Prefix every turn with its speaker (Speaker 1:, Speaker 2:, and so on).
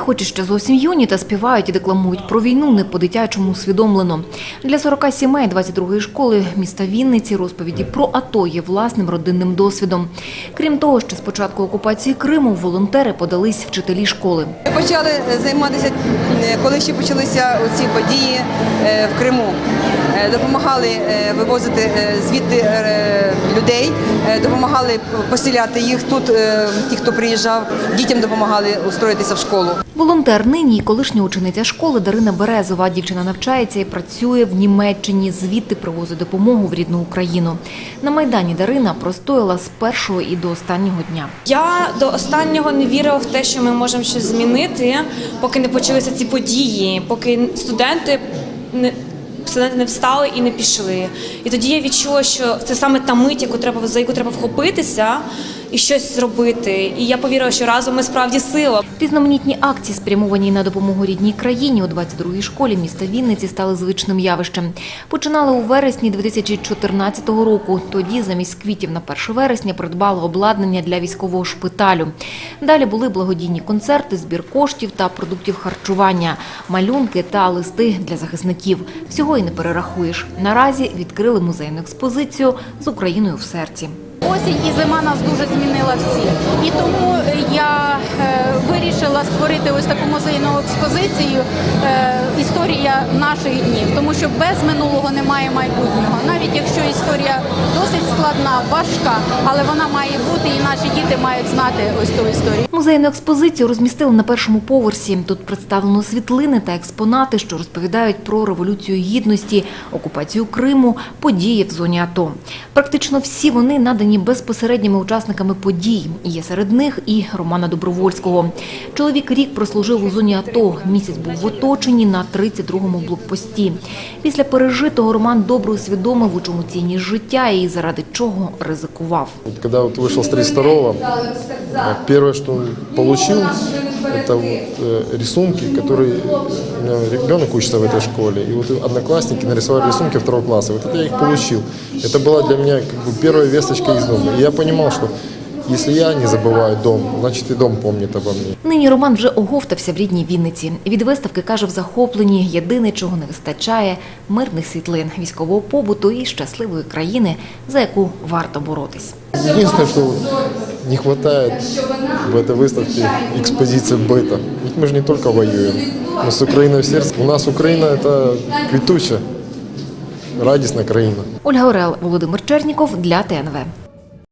Speaker 1: хоч і ще зовсім юні, та співають і декламують про війну не по-дитячому усвідомлено. Для 40 сімей 22-ї школи міста Вінниці розповіді про АТО є власним родинним досвідом. Крім того, що з початку окупації Криму волонтери подались вчителі школи.
Speaker 2: Ми почали займатися, е, коли ще почалися ці події е, в Криму. Е, Допомагали вивозити звідти людей, допомагали поселяти їх тут, ті, хто приїжджав, дітям допомагали устроїтися в школу.
Speaker 1: Волонтер нині колишня учениця школи Дарина Березова. Дівчина навчається і працює в Німеччині. Звідти привозить допомогу в рідну Україну. На майдані Дарина простояла з першого і до останнього дня.
Speaker 3: Я до останнього не вірила в те, що ми можемо щось змінити, поки не почалися ці події, поки студенти не. студенти не встали і не пішли. І тоді я відчула, що це саме та мить, яку треба за яку треба вхопитися і щось зробити. І я повірила, що разом ми справді сила.
Speaker 1: Різноманітні акції, спрямовані на допомогу рідній країні у 22-й школі міста Вінниці, стали звичним явищем. Починали у вересні 2014 року. Тоді замість квітів на 1 вересня придбали обладнання для військового шпиталю. Далі були благодійні концерти, збір коштів та продуктів харчування, малюнки та листи для захисників. Всього і не перерахуєш. Наразі відкрили музейну експозицію з Україною в серці.
Speaker 4: Осінь і зима нас дуже змінила всі. І тому е, я е, вирішила створити ось таку музейну експозицію е, Історія наших днів, тому що без минулого немає майбутнього. Навіть якщо історія досить складна, важка, але вона має бути, і наші діти мають знати ось ту історію.
Speaker 1: Музейну експозицію розмістили на першому поверсі. Тут представлено світлини та експонати, що розповідають про революцію гідності, окупацію Криму, події в зоні АТО. Практично всі вони надані безпосередніми учасниками подій. Є серед них і Романа Добровольського. Чоловік рік прослужив у зоні АТО. Місяць був в оточенні на 32-му блокпості. Після пережитого Роман добре усвідомив, у чому цінність життя и заради чого ризикував.
Speaker 5: Вот когда вот вышел с 32-го, э, первое, что он получил, это вот э, рисунки, которые у меня ребенок учится в этой школе, и вот одноклассники нарисовали рисунки второго класса. Вот это я их получил. Это была для меня как бы первая весточка из дома. И я понимал, что если я не забываю дом, значит и дом помнит обо мне.
Speaker 1: Нині Роман вже оговтався в рідній Вінниці. Від виставки каже в захопленні єдине, чого не вистачає мирних світлин, військового побуту і щасливої країни, за яку варто боротись.
Speaker 5: Единственное, что не хватает в этой выставке экспозиции быта. Ведь мы же не только воюем, мы с Украиной в сердце. У нас Украина – это квітуча, радісна країна.
Speaker 1: Ольга Орел, Володимир Черніков для ТНВ.